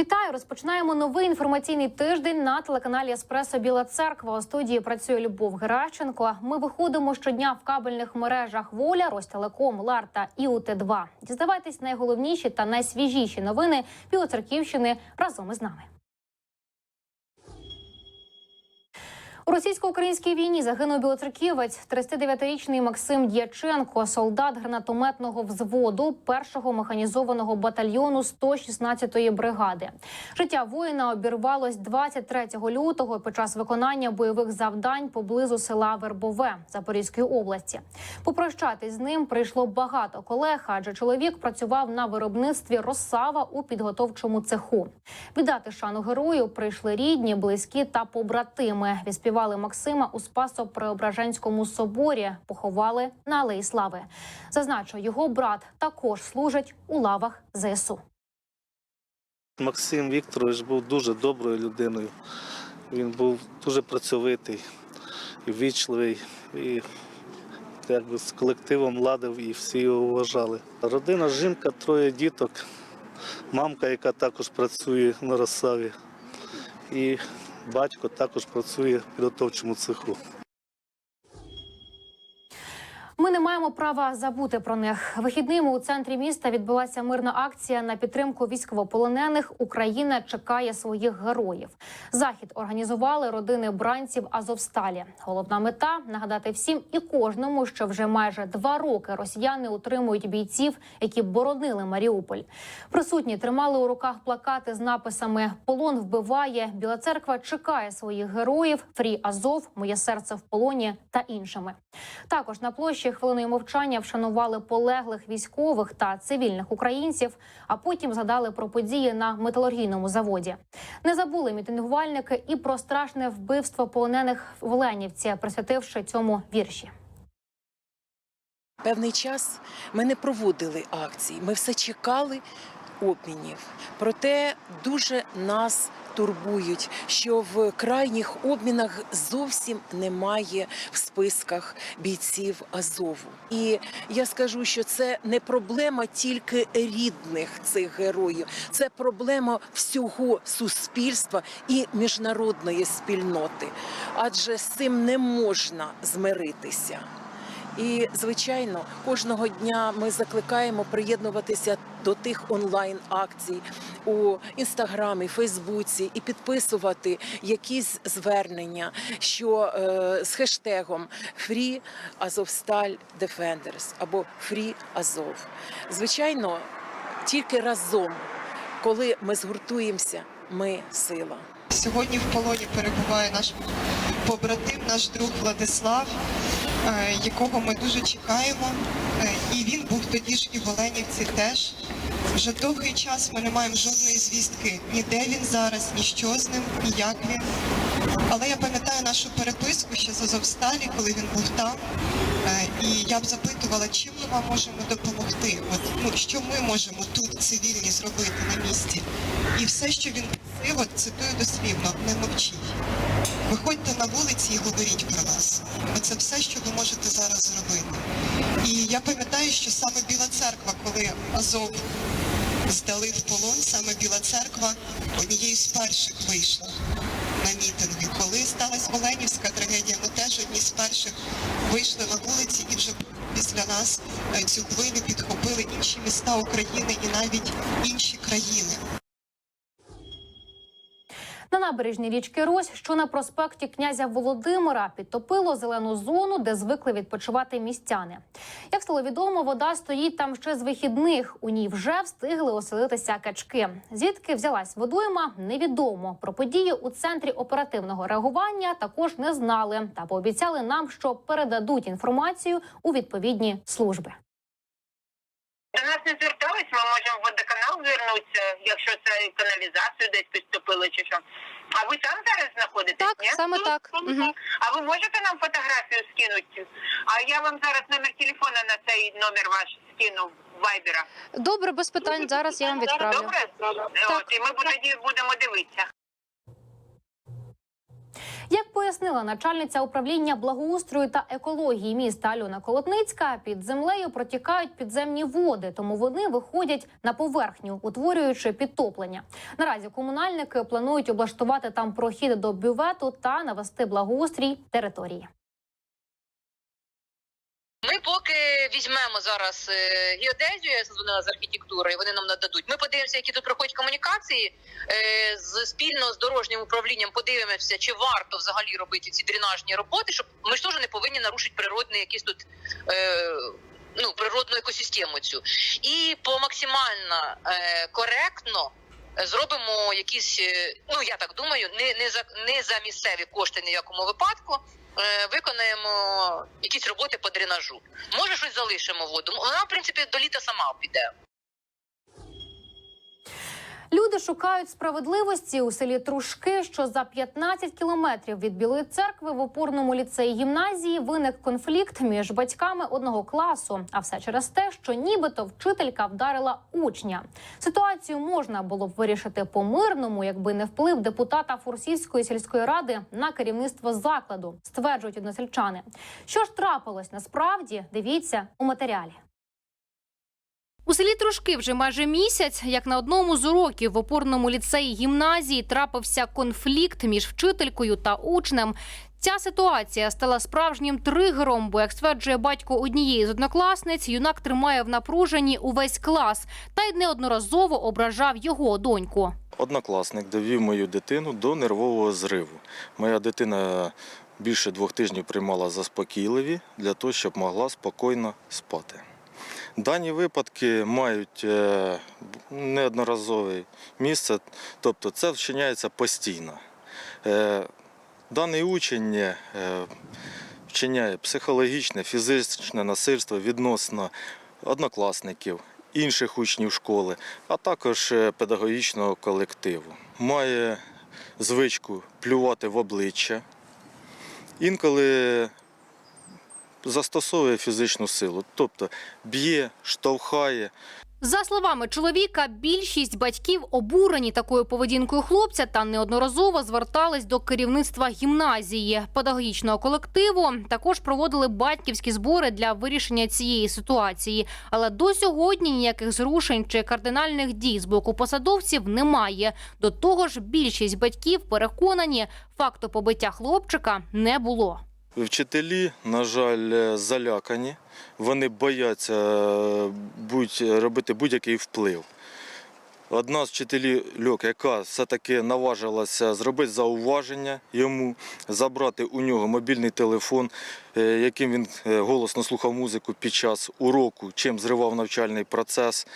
Вітаю! Розпочинаємо новий інформаційний тиждень на телеканалі Еспресо Біла Церква. У студії працює Любов Геращенко. Ми виходимо щодня в кабельних мережах Воля, Ростелеком, Лар та ІУТ-2. Дізнавайтесь найголовніші та найсвіжіші новини Білоцерківщини разом із нами. У російсько-українській війні загинув білоцерківець 39-річний Максим Дяченко, солдат гранатометного взводу першого механізованого батальйону 116-ї бригади. Життя воїна обірвалось 23 лютого під час виконання бойових завдань поблизу села Вербове Запорізької області. Попрощатись з ним прийшло багато колег, адже чоловік працював на виробництві розсава у підготовчому цеху. Віддати шану герою прийшли рідні, близькі та побратими. Відспівали Максима у Спасо-Преображенському соборі, поховали на Алеї Слави. Зазначу, його брат також служить у лавах ЗСУ. Максим Вікторович був дуже доброю людиною. Він був дуже працьовитий і ввічливий, і якби з колективом ладив і всі його вважали. Родина, жінка, троє діток, мамка, яка також працює на розсаві, і батько також працює в підготовчому цеху. Ми не маємо права забути про них. Вихідними у центрі міста відбулася мирна акція на підтримку військовополонених. Україна чекає своїх героїв. Захід організували родини бранців Азовсталі. Головна мета нагадати всім і кожному, що вже майже два роки росіяни утримують бійців, які боронили Маріуполь. Присутні тримали у руках плакати з написами Полон вбиває, Біла церква чекає своїх героїв, Фрі Азов, Моє серце в полоні та іншими. Також на площі хвилиною мовчання вшанували полеглих військових та цивільних українців, а потім згадали про події на металургійному заводі. Не забули мітингувальники і про страшне вбивство полонених в Оленівці, присвятивши цьому вірші. Певний час ми не проводили акції. ми все чекали обмінів. Проте дуже нас турбують, що в крайніх обмінах зовсім немає в списках бійців Азову. І я скажу, що це не проблема тільки рідних цих героїв, це проблема всього суспільства і міжнародної спільноти. Адже з цим не можна змиритися. І звичайно, кожного дня ми закликаємо приєднуватися до тих онлайн акцій у інстаграмі, Фейсбуці і підписувати якісь звернення, що е, з хештегом Free Azovstal Defenders або Free Azov. Звичайно, тільки разом, коли ми згуртуємося, ми сила. Сьогодні в полоні перебуває наш побратим, наш друг Владислав, якого ми дуже чекаємо. Е, І він був тоді ж і в Оленівці теж. Вже довгий час ми не маємо жодної звістки, ні де він зараз, ні що з ним, ні як він. Але я пам'ятаю нашу переписку ще з Азовсталі, коли він був там. Е, І я б запитувала, чим ми вам можемо допомогти. От, ну, що ми можемо тут цивільні зробити на місці. І все, що він просив, цитую дослівно, не мовчіть. Виходьте на вулиці і говоріть про нас. Оце все, що ви можете зараз зробити. І я пам'ятаю, що саме Біла церква, коли Азов здали в полон, саме Біла церква однією з перших вийшла на мітинги. Коли сталася Оленівська трагедія, ми теж одні з перших вийшли на вулиці і вже після нас е, цю хвилю підхопили інші міста України і навіть інші країни. На набережній річки Рось, що на проспекті князя Володимира, підтопило зелену зону, де звикли відпочивати містяни. Як стало відомо, вода стоїть там ще з вихідних. У ній вже встигли оселитися качки. Звідки взялась водойма, невідомо. Про події у центрі оперативного реагування також не знали та пообіцяли нам, що передадуть інформацію у відповідні служби. До нас не звертались, ми можемо в водоканал звернутися, якщо це каналізацію десь підступили чи що. А ви там зараз знаходитесь? Так, ні? саме так. Угу. А ви можете нам фотографію скинути? А я вам зараз номер телефона на цей номер ваш скину вайбера. Добре, без питань. Зараз я вам відправлю. Добре? От, і ми тоді будемо дивитися. Як пояснила начальниця управління благоустрою та екології міста Альона Колотницька, під землею протікають підземні води, тому вони виходять на поверхню, утворюючи підтоплення. Наразі комунальники планують облаштувати там прохід до бювету та навести благоустрій території. Поки візьмемо зараз е, геодезію, я дзвонила з архітектури, і вони нам нададуть. Ми подивимося, які тут проходять комунікації е, з спільно з дорожнім управлінням. Подивимося, чи варто взагалі робити ці дренажні роботи, щоб ми ж теж не повинні нарушити природний якийсь тут. Е, Ну, природну екосистему цю і по максимально е, коректно зробимо якісь, е, ну я так думаю, не, не за не за місцеві кошти ніякому випадку. е, Виконаємо якісь роботи по дренажу. Може, щось залишимо воду. Вона, в принципі, до літа сама піде. Люди шукають справедливості у селі Трушки, що за 15 кілометрів від Білої церкви в опорному ліцеї гімназії виник конфлікт між батьками одного класу. А все через те, що нібито вчителька вдарила учня. Ситуацію можна було б вирішити по-мирному, якби не вплив депутата Фурсівської сільської ради на керівництво закладу, стверджують односельчани. Що ж трапилось насправді? Дивіться у матеріалі. У селі Трошки вже майже місяць, як на одному з уроків в опорному ліцеї гімназії трапився конфлікт між вчителькою та учнем. Ця ситуація стала справжнім тригером, бо, як стверджує батько однієї з однокласниць, юнак тримає в напруженні увесь клас та й неодноразово ображав його доньку. Однокласник довів мою дитину до нервового зриву. Моя дитина більше двох тижнів приймала заспокійливі для того, щоб могла спокійно спати. Дані випадки мають е, неодноразове місце, тобто це вчиняється постійно. Е, Даний учень е, вчиняє психологічне, фізичне насильство відносно однокласників, інших учнів школи, а також педагогічного колективу. Має звичку плювати в обличчя, інколи застосовує фізичну силу, тобто б'є, штовхає, За словами чоловіка, більшість батьків обурені такою поведінкою хлопця та неодноразово звертались до керівництва гімназії педагогічного колективу. Також проводили батьківські збори для вирішення цієї ситуації. Але до сьогодні ніяких зрушень чи кардинальних дій з боку посадовців немає. До того ж, більшість батьків переконані, факту побиття хлопчика не було. Вчителі, на жаль, е, залякані. Вони бояться е, будь, робити будь-який вплив. Одна з вчителів, яка все-таки наважилася зробити зауваження йому, забрати у нього мобільний телефон, е, яким він голосно слухав музику під час уроку, чим зривав навчальний процес.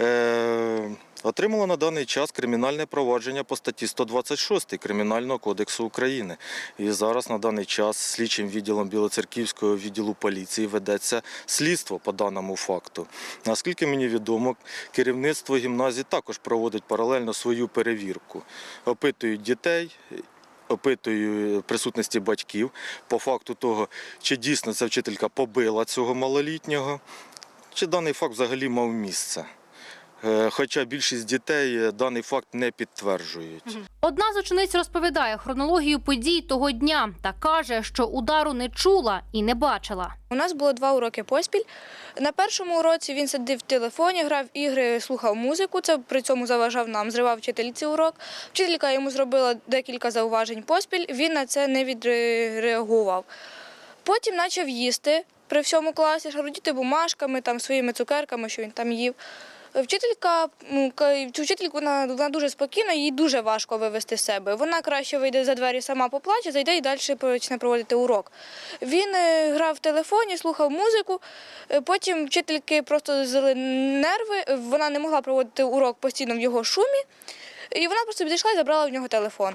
Е, Отримала на даний час кримінальне провадження по статті 126 Кримінального кодексу України. І зараз на даний час слідчим відділом Білоцерківського відділу поліції ведеться слідство по даному факту. Наскільки мені відомо, керівництво гімназії також проводить паралельно свою перевірку. Опитують дітей. Опитую присутності батьків по факту того, чи дійсно ця вчителька побила цього малолітнього, чи даний факт взагалі мав місце. Е, Хоча більшість дітей е, даний факт не підтверджують. Одна з учениць розповідає хронологію подій того дня та каже, що удару не чула і не бачила. У нас було два уроки поспіль. На першому уроці він сидів в телефоні, грав ігри, слухав музику. Це при цьому заважав нам, зривав вчительці урок. Вчителька йому зробила декілька зауважень поспіль. Він на це не відреагував. Потім почав їсти при всьому класі, шарудіти бумажками, там своїми цукерками, що він там їв. Вчителька, цю вона, вона дуже спокійна, їй дуже важко вивести себе. Вона краще вийде за двері, сама поплаче, зайде і далі почне проводити урок. Він е, грав в телефоні, слухав музику. Е, Потім вчительки просто взяли нерви. Вона не могла проводити урок постійно в його шумі. І вона просто підійшла і забрала в нього телефон.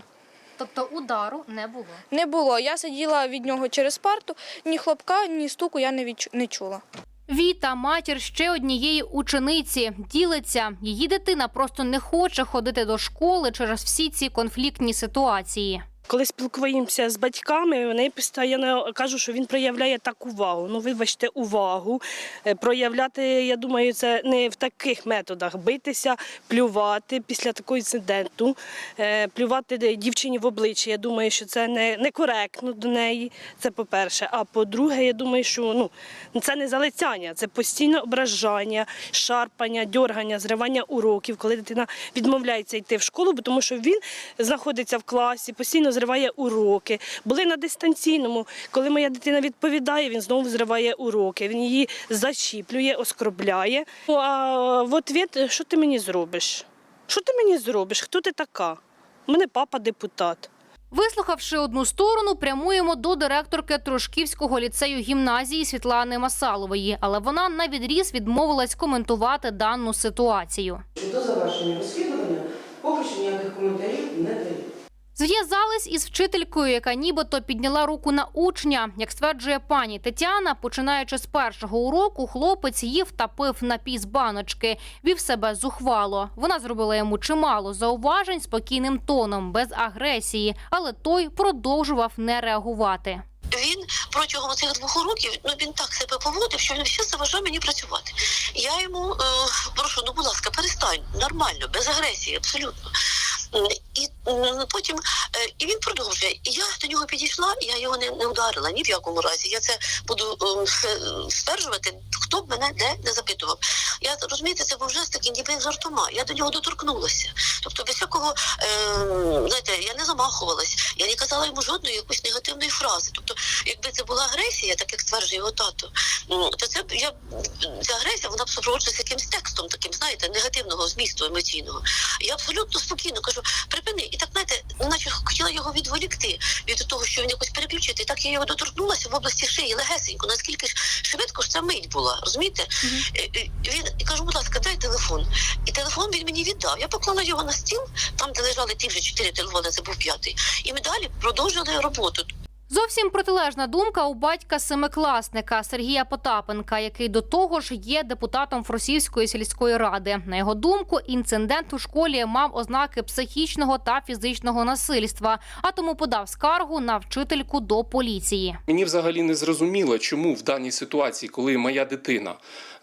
Тобто удару не було. Не було. Я сиділа від нього через парту, ні хлопка, ні стуку я не відчу... не чула. Віта, матір ще однієї учениці, ділиться. Її дитина просто не хоче ходити до школи через всі ці конфліктні ситуації. Коли спілкуємося з батьками, вони постійно кажуть, що він проявляє таку увагу. Ну, вибачте, увагу. Е, Проявляти, я думаю, це не в таких методах. Битися, плювати після такого інциденту, е, плювати дівчині в обличчя. Я думаю, що це не, некоректно до неї. Це по-перше. А по-друге, я думаю, що ну, це не залицяння, це постійне ображання, шарпання, дьоргання, зривання уроків, коли дитина відмовляється йти в школу, тому що він знаходиться в класі, постійно зриває уроки. Були на дистанційному. Коли моя дитина відповідає, він знову зриває уроки. Він її зачіплює, оскорбляє. Ну, а в ответ, що ти мені зробиш? Що ти мені зробиш? Хто ти така? У мене папа депутат. Вислухавши одну сторону, прямуємо до директорки Трошківського ліцею гімназії Світлани Масалової, але вона на відріз відмовилась коментувати дану ситуацію. До завершення розслідування поки що ніяких коментарів не даю. Зв'язались із вчителькою, яка нібито підняла руку на учня. Як стверджує пані Тетяна, починаючи з першого уроку, хлопець їв та пив напій з баночки, вів себе зухвало. Вона зробила йому чимало зауважень спокійним тоном, без агресії, але той продовжував не реагувати. Він протягом цих двох років ну він так себе поводив, що він ще заважав мені працювати. Я йому е, прошу, ну будь ласка, перестань нормально, без агресії, абсолютно. М, І потім е, і він продовжує. І я до нього підійшла, і я його не, не ударила ні в якому разі. Я це буду е, е, стверджувати, хто б мене де не запитував. Я розумієте, це був жест такий, ніби жартома. Я до нього доторкнулася. Тобто без всякого е, знаєте, я не замахувалась, я не казала йому жодної якоїсь негативної фрази. Тобто, якби це була агресія, так як стверджує його тато, то це я ця агресія вона б супроводжується якимсь текстом, таким, знаєте, негативного змісту емоційного. Я абсолютно спокійно кажу, припини. І так знаєте, наче хотіла його відволікти від того, що він якось переключити. І так я його доторкнулася в області шиї легесенько, наскільки ж швидко ж ця мить була, розумієте? Mm -hmm. Він і кажу, будь ласка, дай телефон. І телефон він мені віддав. Я поклала його на стіл, там, де лежали ті вже чотири телефони, це був п'ятий. І ми далі продовжили роботу. Зовсім протилежна думка у батька семикласника Сергія Потапенка, який до того ж є депутатом Фросівської сільської ради. На його думку, інцидент у школі мав ознаки психічного та фізичного насильства, а тому подав скаргу на вчительку до поліції. Мені взагалі не зрозуміло, чому в даній ситуації, коли моя дитина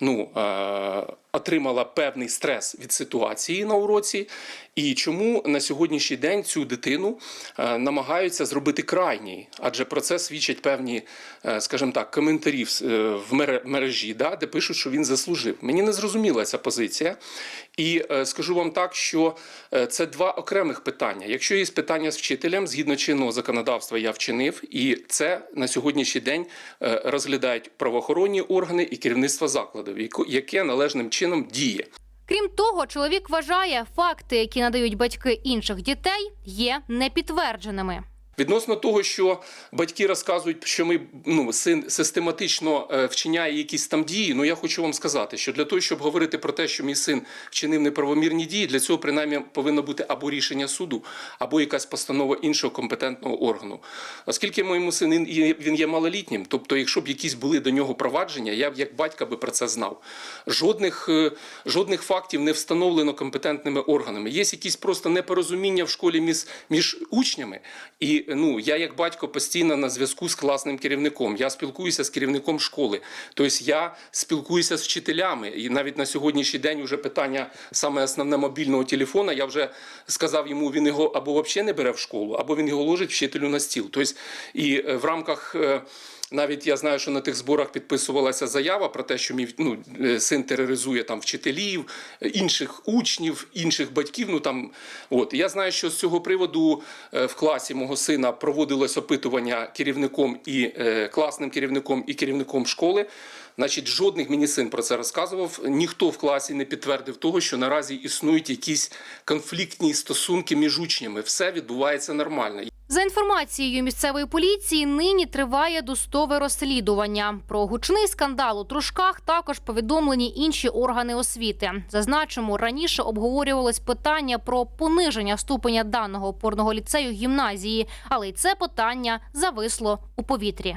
ну, е- отримала певний стрес від ситуації на уроці, і чому на сьогоднішній день цю дитину е- намагаються зробити крайній, адже про це свідчать певні, е, скажімо так, коментарі в, е, в мере- мережі, да, де пишуть, що він заслужив. Мені не зрозуміла ця позиція. І е, скажу вам так, що е, це два окремих питання. Якщо є питання з вчителем, згідно чинного законодавства, я вчинив, і це на сьогоднішній день е, розглядають правоохоронні органи і керівництво закладів, яко- яке належним чином діє. Крім того, чоловік вважає, факти, які надають батьки інших дітей, є непідтвердженими. Відносно того, що батьки розказують, що ми ну син систематично е, вчиняє якісь там дії. Ну я хочу вам сказати, що для того, щоб говорити про те, що мій син вчинив неправомірні дії, для цього принаймні повинно бути або рішення суду, або якась постанова іншого компетентного органу. Оскільки моєму сину він є- малолітнім, тобто, якщо б якісь були до нього провадження, я б як батька би про це знав. Жодних е, жодних фактів не встановлено компетентними органами. Є якісь просто непорозуміння в школі між, між учнями. І ну я як батько постійно на зв'язку з класним керівником. Я спілкуюся з керівником школи. Тобто я спілкуюся з вчителями. І навіть на сьогоднішній день уже питання саме основне мобільного телефона. Я вже сказав йому, він його або взагалі не бере в школу, або він його ложить вчителю на стіл. Тобто, і е, в рамках. Навіть я знаю, що на тих зборах підписувалася заява про те, що мій ну, е, син тероризує там вчителів, інших учнів, інших батьків. Ну там от я знаю, що з цього приводу е, в класі мого сина проводилось опитування керівником і е, класним керівником і керівником школи. Значить, жодних мені син про це розказував. Ніхто в класі не підтвердив того, що наразі існують якісь конфліктні стосунки між учнями. Все відбувається нормально. За інформацією місцевої поліції, нині триває достове розслідування. Про гучний скандал у Трушках також повідомлені інші органи освіти. Зазначимо, раніше обговорювалось питання про пониження ступеня даного опорного ліцею гімназії, але й це питання зависло у повітрі.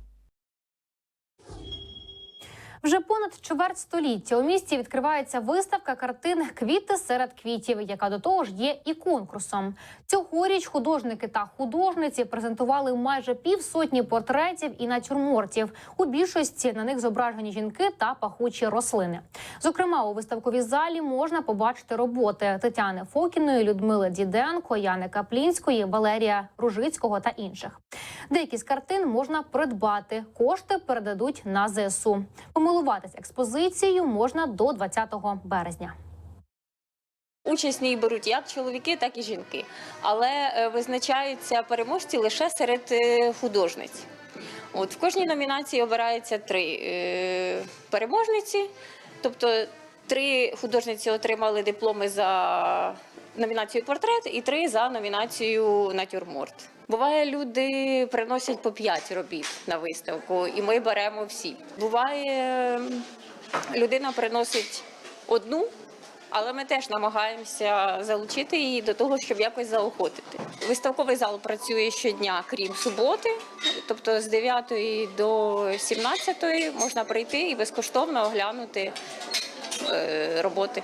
Вже понад чверть століття у місті відкривається виставка картин Квіти серед квітів, яка до того ж є і конкурсом. Цьогоріч художники та художниці презентували майже півсотні портретів і натюрмортів. У більшості на них зображені жінки та пахучі рослини. Зокрема, у виставковій залі можна побачити роботи Тетяни Фокіної, Людмили Діденко, Яни Каплінської, Валерія Ружицького та інших. Деякі з картин можна придбати. Кошти передадуть на ЗСУ. Помилуватись експозицією можна до 20 березня. Участь в ній беруть як чоловіки, так і жінки, але е, визначаються переможці лише серед е, художниць. От в кожній номінації обирається три е, переможниці, тобто три художниці отримали дипломи за номінацію портрет і три за номінацію натюрморт. Буває, люди приносять по п'ять робіт на виставку, і ми беремо всі. Буває, людина приносить одну. Але ми теж намагаємося залучити її до того, щоб якось заохотити. Виставковий зал працює щодня, крім суботи, тобто з 9 до 17 можна прийти і безкоштовно оглянути е, роботи.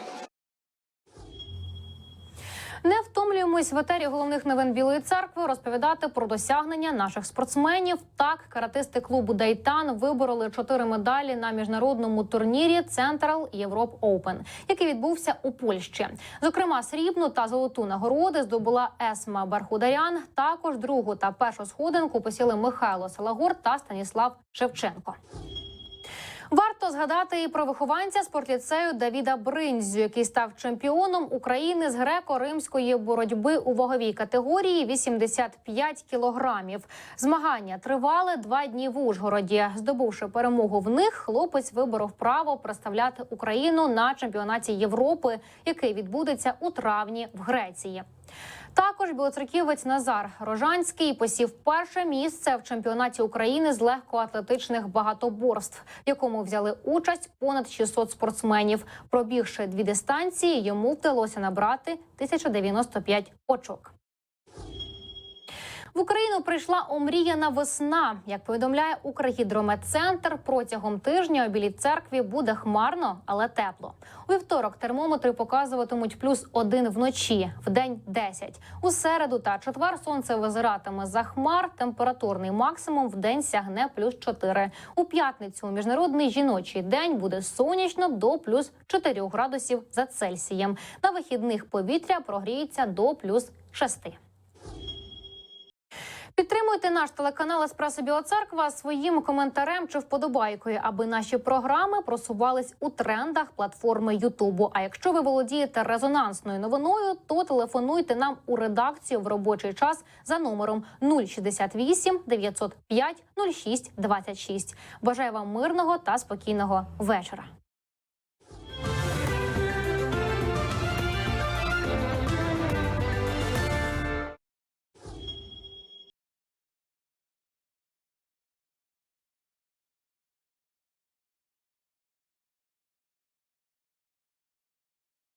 Не втомлюємось в етері головних новин Білої церкви розповідати про досягнення наших спортсменів. Так, каратисти клубу Дайтан вибороли чотири медалі на міжнародному турнірі Central Europe Open, який відбувся у Польщі. Зокрема, срібну та золоту нагороди здобула Есма Бархударян. Також другу та першу сходинку посіли Михайло Салагор та Станіслав Шевченко. Варто згадати і про вихованця спортліцею Давіда Бринзю, який став чемпіоном України з греко-римської боротьби у ваговій категорії 85 кілограмів. Змагання тривали два дні в Ужгороді. Здобувши перемогу в них, хлопець виборов право представляти Україну на чемпіонаті Європи, який відбудеться у травні в Греції. Також білоцерківець Назар Рожанський посів перше місце в чемпіонаті України з легкоатлетичних багатоборств, в якому взяли участь понад 600 спортсменів. Пробігши дві дистанції, йому вдалося набрати 1095 очок. В Україну прийшла омріяна весна. Як повідомляє Укргідрометцентр, протягом тижня у білій церкві буде хмарно, але тепло. У вівторок термометри показуватимуть плюс один вночі, в день 10. У середу та четвер сонце визиратиме за хмар. Температурний максимум в день сягне плюс 4. У п'ятницю у міжнародний жіночий день буде сонячно до плюс 4 градусів за Цельсієм. На вихідних повітря прогріється до плюс 6. Підтримуйте наш телеканал Еспресо Біла Церква своїм коментарем чи вподобайкою, аби наші програми просувались у трендах платформи Ютубу. А якщо ви володієте резонансною новиною, то телефонуйте нам у редакцію в робочий час за номером 068 905 06 26. Бажаю вам мирного та спокійного вечора.